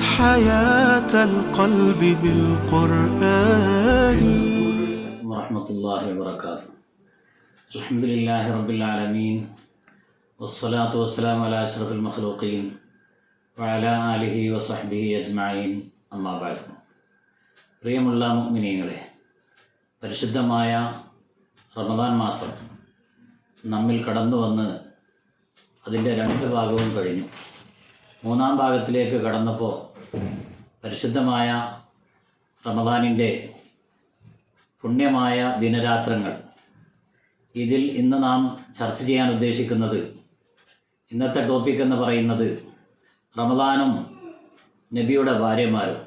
جدد حياة القلب بالقرآن ورحمة الله وبركاته الحمد لله رب العالمين والصلاة والسلام على أشرف المخلوقين وعلى آله وصحبه أجمعين أما بعد പ്രിയമുള്ള മുഅ്മിനീങ്ങളെ പരിശുദ്ധമായ റമദാൻ മാസം നമ്മിൽ കടന്നു വന്ന് അതിൻ്റെ രണ്ട് ഭാഗവും കഴിഞ്ഞു മൂന്നാം ഭാഗത്തിലേക്ക് കടന്നപ്പോൾ പരിശുദ്ധമായ റമദാനിന്റെ പുണ്യമായ ദിനരാത്രങ്ങൾ. ഇതിൽ ഇന്ന് നാം ചർച്ച ചെയ്യാൻ ഉദ്ദേശിക്കുന്നത് ഇന്നത്തെ ടോപ്പിക് എന്ന് പറയുന്നത് റമദാനും നബിയുടെ ഭാര്യമാരും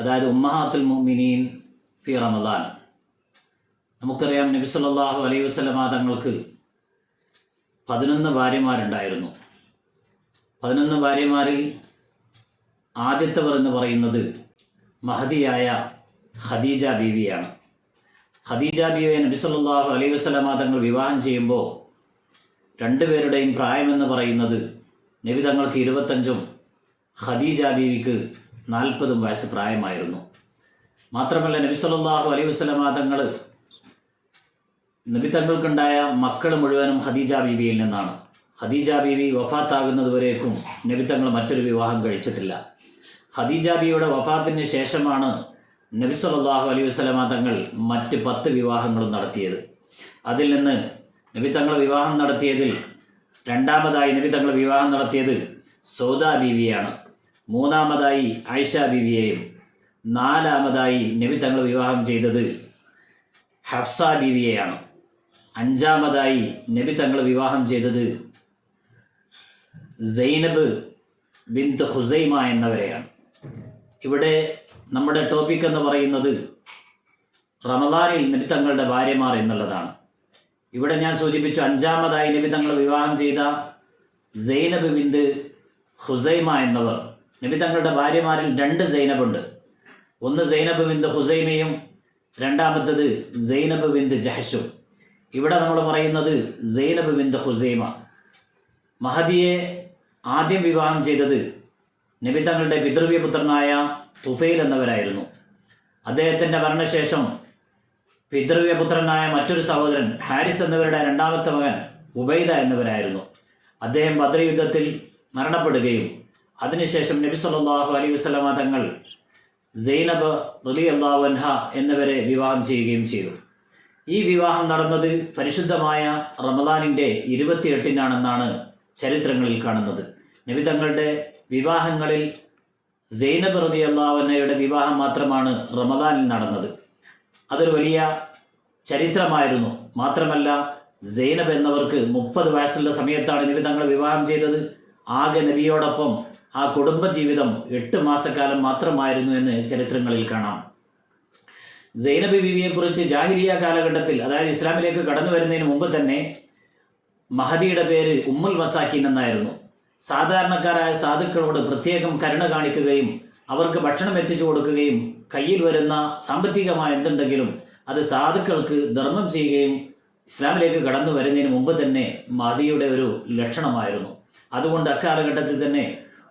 അതായത് ഉമ്മഹാത്തുൽ മുമിനീൻ ഫി റമദാൻ. നമുക്കറിയാം നബി സല്ലാഹു അലൈഹി വസല്ലമ തങ്ങൾക്ക് പതിനൊന്ന് ഭാര്യമാരുണ്ടായിരുന്നു. പതിനൊന്ന് ഭാര്യമാരിൽ ആദ്യത്തവർ എന്ന് പറയുന്നത് മഹതിയായ ഖദീജ ബീവിയാണ്. ഖദീജ ബീവിയെ നബി സല്ലല്ലാഹു അലൈഹി വസല്ലമ തങ്ങൾ വിവാഹം ചെയ്യുമ്പോൾ രണ്ടുപേരുടെയും പ്രായമെന്ന് പറയുന്നത് നബി തങ്ങൾക്ക് ഇരുപത്തഞ്ചും ഖദീജ ബീവിക്ക് നാൽപ്പതും വയസ്സ് പ്രായമായിരുന്നു. മാത്രമല്ല നബി സല്ലല്ലാഹു അലൈ വസല്ലമ തങ്ങൾ നബി തങ്ങൾക്കുണ്ടായ മക്കൾ മുഴുവനും ഖദീജ ബീവിയിൽ നിന്നാണ്. ഖദീജ ബീവി വഫാത്താകുന്നതുവരേക്കും നബി തങ്ങൾ മറ്റൊരു വിവാഹം കഴിച്ചിട്ടില്ല. ഖദീജ ബീവിയുടെ വഫാത്തിന് ശേഷമാണ് നബി സല്ലല്ലാഹു അലൈഹി വസല്ലമ തങ്ങൾ മറ്റ് പത്ത് വിവാഹങ്ങളും നടത്തിയത്. അതിൽ നിന്ന് നബി തങ്ങൾ വിവാഹം നടത്തിയതിൽ രണ്ടാമതായി നബി തങ്ങൾ വിവാഹം നടത്തിയത് സൗദാ ബീവിയാണ്. മൂന്നാമതായി ആയിഷ ബീവിയെയും നാലാമതായി നബി തങ്ങൾ വിവാഹം ചെയ്തത് ഹഫ്സ ബീവിയെയാണ്. അഞ്ചാമതായി നബി തങ്ങൾ വിവാഹം ചെയ്തത് സൈനബ് ബിന്ത് ഹുസൈമ എന്നവരെയാണ്. ഇവിടെ നമ്മുടെ ടോപ്പിക് എന്ന് പറയുന്നത് റമദാനിൽ നബി തങ്ങളുടെ ഭാര്യമാർ എന്നുള്ളതാണ്. ഇവിടെ ഞാൻ സൂചിപ്പിച്ചു അഞ്ചാമതായി നബി തങ്ങൾ വിവാഹം ചെയ്ത സൈനബ് ബിന്ദ് ഹുസൈമ എന്നവർ. നബി തങ്ങളുടെ ഭാര്യമാരിൽ രണ്ട് സൈനബുണ്ട്. ഒന്ന് സൈനബ് ബിന്ദ് ഹുസൈമയും രണ്ടാമത്തത് സൈനബ് ബിന്ദ് ജഹഷും ഇവിടെ നമ്മൾ പറയുന്നത് സൈനബ് ബിന്ദ് ഹുസൈമ. മഹദിയെ ആദ്യം വിവാഹം ചെയ്തത് നബി തങ്ങളുടെ പിതൃവ്യപുത്രനായ തുഫൈൽ എന്നവരായിരുന്നു. അദ്ദേഹത്തിന്റെ മരണശേഷം പിതൃവ്യപുത്രനായ മറ്റൊരു സഹോദരൻ ഹാരിസ് എന്നിവരുടെ രണ്ടാമത്തെ മകൻ ഉബൈദ എന്നിവരായിരുന്നു. അദ്ദേഹം ബദ്ര യുദ്ധത്തിൽ മരണപ്പെടുകയും അതിനുശേഷം നബി സല്ലാഹു അലൈഹി വസല്ലമ തങ്ങൾ സൈനബ് റലി അൻഹ എന്നിവരെ വിവാഹം ചെയ്യുകയും ചെയ്തു. ഈ വിവാഹം നടന്നത് പരിശുദ്ധമായ റമദാനിന്റെ ഇരുപത്തിയെട്ടിനാണെന്നാണ് ചരിത്രങ്ങളിൽ കാണുന്നത്. നബി തങ്ങളുടെ വിവാഹങ്ങളിൽ സൈനബ് റതി അള്ളാഹുനയുടെ വിവാഹം മാത്രമാണ് റമദാനിൽ നടന്നത്. അതൊരു വലിയ ചരിത്രമായിരുന്നു. മാത്രമല്ല സൈനബ് എന്നവർക്ക് മുപ്പത് വയസ്സുള്ള സമയത്താണ് നബി തങ്ങൾ വിവാഹം ചെയ്തത്. ആകെ നബിയോടൊപ്പം ആ കുടുംബജീവിതം എട്ട് മാസക്കാലം മാത്രമായിരുന്നു എന്ന് ചരിത്രങ്ങളിൽ കാണാം. സൈനബ് കുറിച്ച് ജാഹിലിയ കാലഘട്ടത്തിൽ അതായത് ഇസ്ലാമിലേക്ക് കടന്നു വരുന്നതിന് മുമ്പ് തന്നെ മഹദിയുടെ പേര് ഉമ്മുൽ മസാക്കിൻ എന്നായിരുന്നു. സാധാരണക്കാരായ സാധുക്കളോട് പ്രത്യേകം കരുണ കാണിക്കുകയും അവർക്ക് ഭക്ഷണം എത്തിച്ചു കൊടുക്കുകയും കയ്യിൽ വരുന്ന സാമ്പത്തികമായ എന്തുണ്ടെങ്കിലും അത് സാധുക്കൾക്ക് ധർമ്മം ചെയ്യുകയും ഇസ്ലാമിലേക്ക് കടന്നു വരുന്നതിന് മുമ്പ് തന്നെ മാതിയുടെ ഒരു ലക്ഷണമായിരുന്നു. അതുകൊണ്ട് അക്കാലഘട്ടത്തിൽ തന്നെ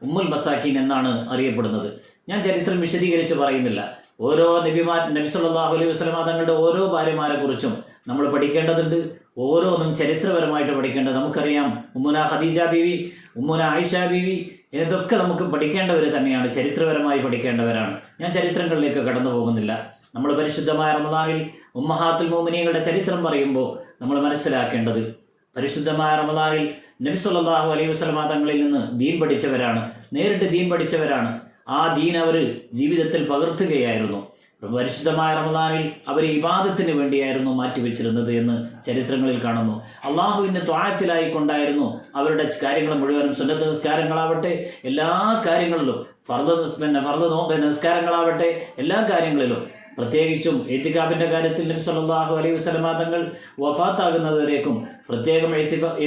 ഉമ്മുൽ മസാക്കീൻ എന്നാണ് അറിയപ്പെടുന്നത്. ഞാൻ ചരിത്രം വിശദീകരിച്ച് പറയുന്നില്ല. ഓരോ നബിമാർ നബി സല്ലല്ലാഹു അലൈഹി വസല്ലമ തങ്ങളുടെ ഓരോ ഭാര്യമാരെ കുറിച്ചും നമ്മൾ പഠിക്കേണ്ടതുണ്ട്. ഓരോന്നും ചരിത്രപരമായിട്ട് പഠിക്കേണ്ടത് നമുക്കറിയാം. ഉമ്മുന ഖദീജ ബീവി ഉമ്മുന ആയിഷ ബീവി ഇതൊക്കെ നമുക്ക് പഠിക്കേണ്ടവർ തന്നെയാണ് ചരിത്രപരമായി പഠിക്കേണ്ടവരാണ്. ഞാൻ ചരിത്രങ്ങളിലേക്ക് കടന്നു പോകുന്നില്ല. നമ്മൾ പരിശുദ്ധമായ റമദാനിൽ ഉമ്മഹാത്തുൽ മോമിനിയങ്ങളുടെ ചരിത്രം പറയുമ്പോൾ നമ്മൾ മനസ്സിലാക്കേണ്ടത് പരിശുദ്ധമായ റമദാനിൽ നബി സല്ലല്ലാഹു അലൈഹി വസല്ലമ തങ്ങളിൽ നിന്ന് ദീൻ പഠിച്ചവരാണ് നേരിട്ട് ദീൻ പഠിച്ചവരാണ്. ആ ദീൻ അവർ ജീവിതത്തിൽ പകർത്തുകയായിരുന്നു. പരിശുദ്ധമായ റമദാനിൽ അവർ ഇബാദത്തിന് വേണ്ടിയായിരുന്നു മാറ്റിവെച്ചിരുന്നത് എന്ന് ചരിത്രങ്ങളിൽ കാണുന്നു. അള്ളാഹുവിന്റെ ത്വാഴത്തിലായിക്കൊണ്ടായിരുന്നു അവരുടെ കാര്യങ്ങൾ മുഴുവനും സുന്നത്ത് നിസ്കാരങ്ങളാവട്ടെ എല്ലാ കാര്യങ്ങളിലും ഫർദ പിന്നെ ഫർദ് നോ നിസ്കാരങ്ങളാവട്ടെ എല്ലാ കാര്യങ്ങളിലും പ്രത്യേകിച്ചും എത്തിക്കാബിന്റെ കാര്യത്തിൽ നബി സല്ലല്ലാഹു അലൈഹി വസല്ലമ തങ്ങൾ വഫാത്താകുന്നതുവരേക്കും പ്രത്യേകം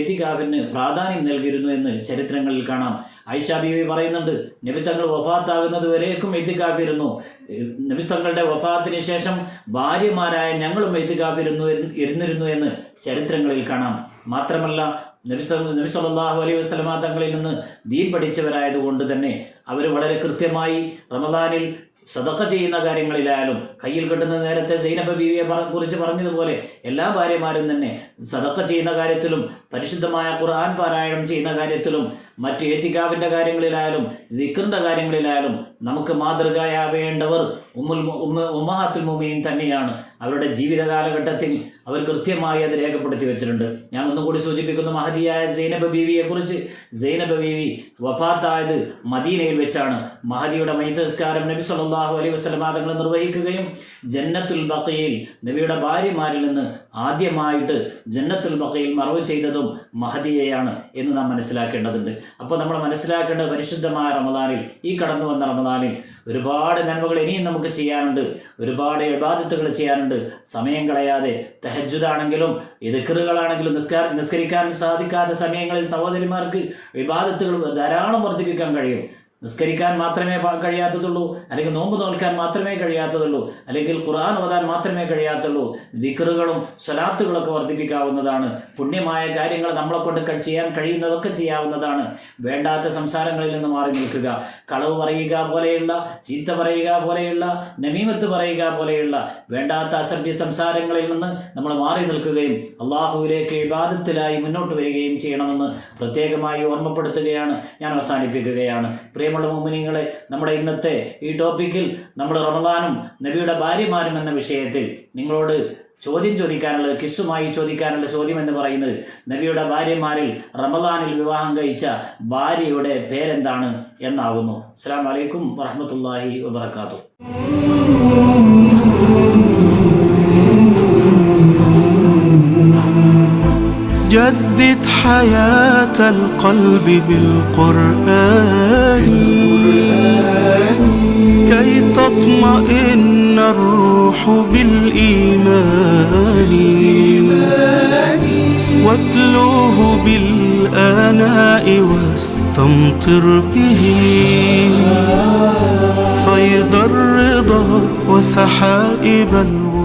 എത്തിക്കാബിന് പ്രാധാന്യം നൽകിയിരുന്നു എന്ന് ചരിത്രങ്ങളിൽ കാണാം. ഐഷ ബീവി പറയുന്നുണ്ട് നബി തങ്ങൾ വഫാത്താകുന്നത് വരേക്കും എത്തിക്കാപ്പിരുന്നു. നബി തങ്ങളുടെ വഫാത്തിന് ശേഷം ഭാര്യമാരായ ഞങ്ങളും എത്തിക്കാപ്പിരുന്നു ഇരുന്നിരുന്നു എന്ന് ചരിത്രങ്ങളിൽ കാണാം. മാത്രമല്ല നബി നബി അലൈഹി വസല്ലമ തങ്ങളിൽ നിന്ന് ദീൻ പഠിച്ചവരായതുകൊണ്ട് തന്നെ അവർ വളരെ കൃത്യമായി റമദാനിൽ സദക്ക ചെയ്യുന്ന കാര്യങ്ങളിലായാലും കയ്യിൽ കിട്ടുന്ന നേരത്തെ സൈനബ ബീവിയെ കുറിച്ച് പറഞ്ഞതുപോലെ എല്ലാ ഭാര്യമാരും തന്നെ സദക്ക ചെയ്യുന്ന കാര്യത്തിലും പരിശുദ്ധമായ ഖുർആൻ പാരായണം ചെയ്യുന്ന കാര്യത്തിലും മറ്റ് ഏത്തിക്കാവിന്റെ കാര്യങ്ങളിലായാലും ദിക്കറിന്റെ കാര്യങ്ങളിലായാലും നമുക്ക് മാതൃകയാവേണ്ടവർ ഉമ്മുൽ ഉമ്മ ഉമ്മഹാത്തുൽ മുമീൻ തന്നെയാണ്. അവരുടെ ജീവിത കാലഘട്ടത്തിൽ അവർ കൃത്യമായി അത് രേഖപ്പെടുത്തി വെച്ചിട്ടുണ്ട്. ഞാൻ ഒന്നും കൂടി സൂചിപ്പിക്കുന്നു മഹതിയായ സൈനബ ബീവിയെ കുറിച്ച്. സൈനബ ബീവി വഫാത്തായത് മദീനയിൽ വെച്ചാണ്. മഹദിയുടെ മൈതസ്കാരം നബി സല്ലല്ലാഹു അലൈഹി വസ്ലമാതങ്ങൾ തങ്ങൾ നിർവഹിക്കുകയും ജന്നത്തുൽ ബക്കയിൽ നബിയുടെ ഭാര്യമാരിൽ നിന്ന് ആദ്യമായിട്ട് ജന്നത്തുൽ ബഖയിൽ മറവ് ചെയ്തതും മഹദിയെയാണ് എന്ന് നാം മനസ്സിലാക്കേണ്ടതുണ്ട്. അപ്പോൾ നമ്മൾ മനസ്സിലാക്കേണ്ട പരിശുദ്ധമായ റമദാനിൽ ഈ കടന്നു വന്ന റമദാനിൽ ഒരുപാട് നന്മകൾ ഇനിയും നമുക്ക് ചെയ്യാനുണ്ട്. ഒരുപാട് ഇബാദത്തുകൾ ചെയ്യാനുണ്ട്. സമയം കളയാതെ തെഹജുദാണെങ്കിലും എതിക്കറുകളാണെങ്കിലും നിസ്കാര നിസ്കരിക്കാൻ സാധിക്കാത്ത സമയങ്ങളിൽ സഹോദരിമാർക്ക് വിവാദത്തുകൾ ധാരാളം വർദ്ധിപ്പിക്കാൻ കഴിയും. നിസ്കരിക്കാൻ മാത്രമേ കഴിയാത്തതുള്ളൂ. അല്ലെങ്കിൽ നോമ്പ് നോൽക്കാൻ മാത്രമേ കഴിയാത്തതുള്ളൂ. അല്ലെങ്കിൽ ഖുർആൻ ഓതാൻ മാത്രമേ കഴിയാത്തുള്ളൂ ദിക്കറുകളും സ്വലാത്തുകളൊക്കെ വർദ്ധിപ്പിക്കാവുന്നതാണ്. പുണ്യമായ കാര്യങ്ങൾ നമ്മളെ കൊണ്ട് ചെയ്യാൻ കഴിയുന്നതൊക്കെ ചെയ്യാവുന്നതാണ്. വേണ്ടാത്ത സംസാരങ്ങളിൽ നിന്ന് മാറി നിൽക്കുക. കളവ് പറയുക പോലെയുള്ള ചീത്ത പറയുക പോലെയുള്ള നമീമത്ത് പറയുക പോലെയുള്ള വേണ്ടാത്ത അസഭ്യ സംസാരങ്ങളിൽ നിന്ന് നമ്മൾ മാറി നിൽക്കുകയും അള്ളാഹുവിലേക്ക് വിവാദത്തിലായി മുന്നോട്ട് വരികയും ചെയ്യണമെന്ന് പ്രത്യേകമായി ഓർമ്മപ്പെടുത്തുകയാണ്. ഞാൻ അവസാനിപ്പിക്കുകയാണ്. പ്രിയമുള്ള മുമിനിങ്ങളെ നമ്മുടെ ഇന്നത്തെ ഈ ടോപ്പിക്കിൽ നമ്മൾ റമദാനും നബിയുടെ ഭാര്യമാരും എന്ന വിഷയത്തിൽ നിങ്ങളോട് ചോദ്യം ചോദിക്കാനുള്ള കിസ്സുമായി ചോദിക്കാനുള്ള ചോദ്യം എന്ന് പറയുന്നത് നബിയുടെ ഭാര്യമാരിൽ റമദാനിൽ വിവാഹം കഴിച്ച ഭാര്യയുടെ പേരെന്താണ് എന്നാകുന്നു അസ്സാം വലൈക്കും വറഹമത്തല്ലാഹി വബർക്കാത്തു جدد حياة القلب بالقرآن كي تطمئن الروح بالإيمان. واتلوه بالآناء واستمطر به. فيض الرضا وسحائب الوحى